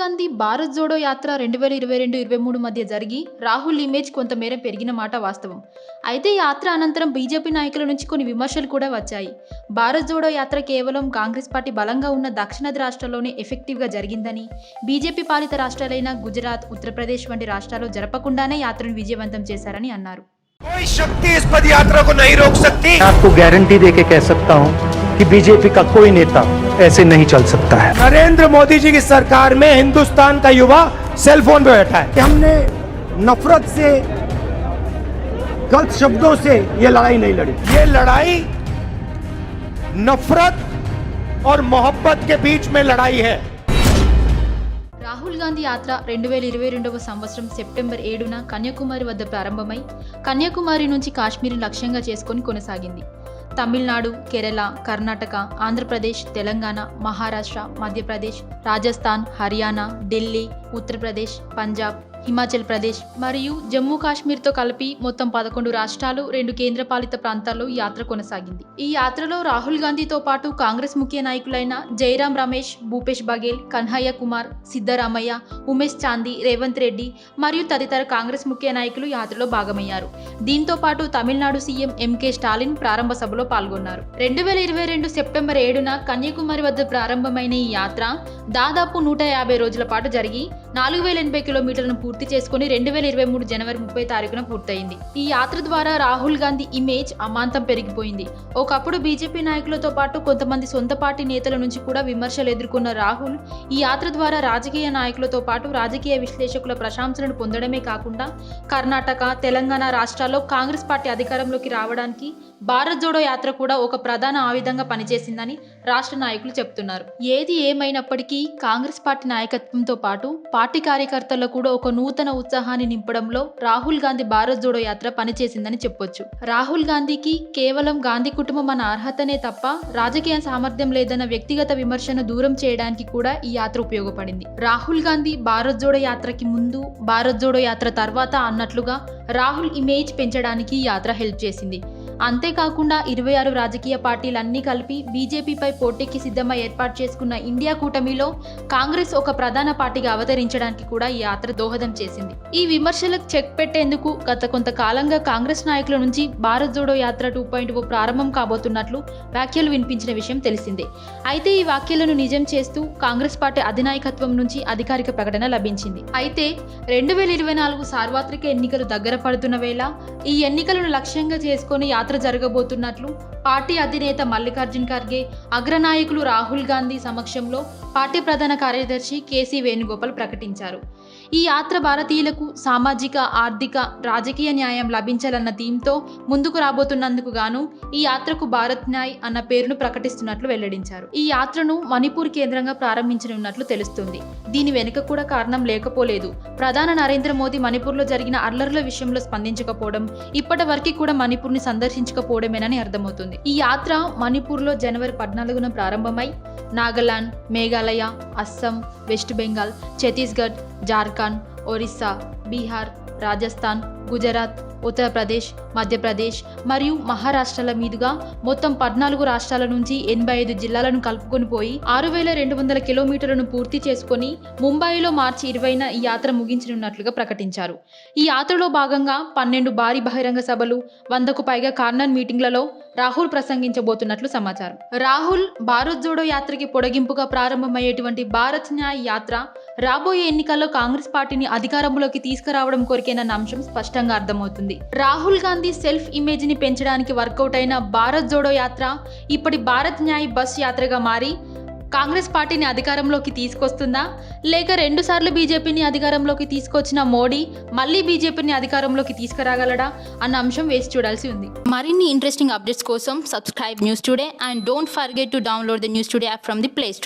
గాంధీ భారత్ జోడో యాత్ర రెండు వేల ఇరవై రెండు ఇరవై మూడు మధ్య జరిగి రాహుల్ ఇమేజ్ కొంతమేర పెరిగిన మాట వాస్తవం అయితే ఈ యాత్ర అనంతరం బీజేపీ నాయకుల నుంచి కొన్ని విమర్శలు కూడా వచ్చాయి భారత్ జోడో యాత్ర కేవలం కాంగ్రెస్ పార్టీ బలంగా ఉన్న దక్షిణాది రాష్ట్రాల్లోనే ఎఫెక్టివ్గా జరిగిందని బీజేపీ పాలిత రాష్ట్రాలైన గుజరాత్ ఉత్తరప్రదేశ్ వంటి రాష్ట్రాల్లో జరపకుండానే యాత్రను విజయవంతం చేశారని అన్నారు कोई शक्ति इस पद यात्रा को नहीं रोक सकती मैं आपको गारंटी दे के कह सकता हूं कि बीजेपी का कोई नेता ऐसे नहीं चल सकता है नरेंद्र मोदी जी की सरकार में हिंदुस्तान का युवा सेल फोन पे बैठा है कि हमने नफरत से गलत शब्दों से ये लड़ाई नहीं लड़ी ये लड़ाई नफरत और मोहब्बत के बीच में लड़ाई है రాహుల్ గాంధీ యాత్ర రెండు వేల ఇరవై రెండవ సంవత్సరం సెప్టెంబర్ ఏడున కన్యాకుమారి వద్ద ప్రారంభమై కన్యాకుమారి నుంచి కాశ్మీర్ లక్ష్యంగా చేసుకొని కొనసాగింది తమిళనాడు కేరళ కర్ణాటక ఆంధ్రప్రదేశ్ తెలంగాణ మహారాష్ట్ర మధ్యప్రదేశ్ రాజస్థాన్ హర్యానా ఢిల్లీ ఉత్తరప్రదేశ్ పంజాబ్ హిమాచల్ ప్రదేశ్ మరియు జమ్మూ కాశ్మీర్తో కలిపి మొత్తం పదకొండు రాష్ట్రాలు రెండు కేంద్రపాలిత ప్రాంతాల్లో యాత్ర కొనసాగింది. ఈ యాత్రలో రాహుల్ గాంధీతో పాటు కాంగ్రెస్ ముఖ్య నాయకులైన జయరాం రమేష్ భూపేష్ బఘేల్ కన్హయ్య కుమార్ సిద్ధరామయ్య ఉమేష్ చాందీ రేవంత్ రెడ్డి మరియు తదితర కాంగ్రెస్ ముఖ్య నాయకులు యాత్రలో భాగమయ్యారు. దీంతో పాటు తమిళనాడు సీఎం ఎంకే స్టాలిన్ ప్రారంభ సభలో పాల్గొన్నారు. రెండు వేల ఇరవై రెండు సెప్టెంబర్ ఏడున కన్యాకుమారి వద్ద ప్రారంభమైన ఈ యాత్ర దాదాపు నూట యాభై రోజుల పాటు జరిగి నాలుగు వేల ఎనభై కిలోమీటర్లను పూర్తి పూర్తి చేసుకుని రెండు వేల ఇరవై మూడు జనవరి ముప్పై తారీఖున పూర్తయింది. ఈ యాత్ర ద్వారా రాహుల్ గాంధీ ఇమేజ్ అమాంతం పెరిగిపోయింది. ఒకప్పుడు బీజేపీ నాయకులతో పాటు కొంతమంది సొంత పార్టీ నేతల నుంచి కూడా విమర్శలు ఎదుర్కొన్న రాహుల్ ఈ యాత్ర ద్వారా రాజకీయ నాయకులతో పాటు రాజకీయ విశ్లేషకుల ప్రశంసలను పొందడమే కాకుండా కర్ణాటక తెలంగాణ రాష్ట్రాల్లో కాంగ్రెస్ పార్టీ అధికారంలోకి రావడానికి భారత్ జోడో యాత్ర కూడా ఒక ప్రధాన ఆయుధంగా పనిచేసిందని రాష్ట్ర నాయకులు చెప్తున్నారు. ఏది ఏమైనప్పటికీ కాంగ్రెస్ పార్టీ నాయకత్వంతో పాటు పార్టీ కార్యకర్తల్లో కూడా ఒక నూతన ఉత్సాహాన్ని నింపడంలో రాహుల్ గాంధీ భారత్ జోడో యాత్ర పనిచేసిందని చెప్పొచ్చు. రాహుల్ గాంధీకి కేవలం గాంధీ కుటుంబం అన్న అర్హతనే తప్ప రాజకీయ సామర్థ్యం లేదన్న వ్యక్తిగత విమర్శను దూరం చేయడానికి కూడా ఈ యాత్ర ఉపయోగపడింది. రాహుల్ గాంధీ భారత్ జోడో యాత్రకి ముందు భారత్ జోడో యాత్ర తర్వాత అన్నట్లుగా రాహుల్ ఇమేజ్ పెంచడానికి ఈ యాత్ర హెల్ప్ చేసింది. అంతేకాకుండా ఇరవై ఆరు రాజకీయ పార్టీలన్నీ కలిపి బీజేపీపై పోటీకి సిద్ధమై ఏర్పాటు చేసుకున్న ఇండియా కూటమిలో కాంగ్రెస్ ఒక ప్రధాన పార్టీగా అవతరించడానికి కూడా ఈ యాత్ర దోహదం చేసింది. ఈ విమర్శలకు చెక్ పెట్టేందుకు గత కొంతకాలంగా కాంగ్రెస్ నాయకుల నుంచి భారత్ జోడో యాత్ర టూ పాయింట్ ఓ ప్రారంభం కాబోతున్నట్లు వ్యాఖ్యలు వినిపించిన విషయం తెలిసిందే. అయితే ఈ వ్యాఖ్యలను నిజం చేస్తూ కాంగ్రెస్ పార్టీ అధినాయకత్వం నుంచి అధికారిక ప్రకటన లభించింది. అయితే రెండు వేల ఇరవై నాలుగు సార్వత్రిక ఎన్నికలు దగ్గర పడుతున్న వేళ ఈ ఎన్నికలను లక్ష్యంగా చేసుకుని యాత్ర జరగబోతున్నట్లు పార్టీ అధినేత మల్లికార్జున్ ఖర్గే అగ్రనాయకులు రాహుల్ గాంధీ సమక్షంలో పార్టీ ప్రధాన కార్యదర్శి కేసీ వేణుగోపాల్ ప్రకటించారు. ఈ యాత్ర భారతీయులకు సామాజిక ఆర్థిక రాజకీయ న్యాయం లభించాలన్న థీమ్తో ముందుకు రాబోతున్నందుకు గాను ఈ యాత్రకు భారత్ న్యాయ్ అన్న పేరును ప్రకటిస్తున్నట్లు వెల్లడించారు. ఈ యాత్రను మణిపూర్ కేంద్రంగా ప్రారంభించనున్నట్లు తెలుస్తుంది. దీని వెనుక కూడా కారణం లేకపోలేదు. ప్రధాన నరేంద్ర మోదీ మణిపూర్లో జరిగిన అల్లర్ల విషయంలో స్పందించకపోవడం ఇప్పటి వరకు కూడా మణిపూర్ని సందర్శించకపోవడమేనని అర్థమవుతుంది. ఈ యాత్ర మణిపూర్లో జనవరి పద్నాలుగున ప్రారంభమై నాగాలాండ్ మేఘాలయ అస్సాం వెస్ట్ బెంగాల్ ఛత్తీస్గఢ్ జార్ఖండ్ ఒరిస్సా బీహార్ రాజస్థాన్ గుజరాత్ ఉత్తరప్రదేశ్ మధ్యప్రదేశ్ మరియు మహారాష్ట్రల మీదుగా మొత్తం పద్నాలుగు రాష్ట్రాల నుంచి ఎనభై ఐదు జిల్లాలను కలుపుకొని పోయి ఆరు వేల రెండు వందల కిలోమీటర్లను పూర్తి చేసుకొని ముంబైలో మార్చి ఇరవైన ఈ యాత్ర ముగించనున్నట్లుగా ప్రకటించారు. ఈ యాత్రలో భాగంగా పన్నెండు భారీ బహిరంగ సభలు వందకు పైగా కార్నర్ మీటింగ్లలో రాహుల్ ప్రసంగించబోతున్నట్లు సమాచారం. రాహుల్ భారత్ జోడో యాత్రకి పొడిగింపుగా ప్రారంభమయ్యేటువంటి భారత్ న్యాయ్ యాత్ర రాబోయే ఎన్నికల్లో కాంగ్రెస్ పార్టీని అధికారంలోకి తీసుకురావడం కోరికేనన్న అంశం స్పష్టం స్పష్టంగా అర్థమవుతుంది. రాహుల్ గాంధీ సెల్ఫ్ ఇమేజ్ని పెంచడానికి వర్కౌట్ అయిన భారత్ జోడో యాత్ర ఇప్పటి భారత్ న్యాయ్ బస్ యాత్రగా మారి కాంగ్రెస్ పార్టీని అధికారంలోకి తీసుకొస్తుందా? లేక రెండుసార్లు బీజేపీని అధికారంలోకి తీసుకొచ్చిన మోడీ మళ్ళీ బీజేపీని అధికారంలోకి తీసుకురాగలడా? అన్న అంశం వేసి చూడాల్సి ఉంది. మరిన్ని ఇంట్రెస్టింగ్ అప్డేట్స్ కోసం subscribe News Today and don't forget to download the News Today app from the Play Store.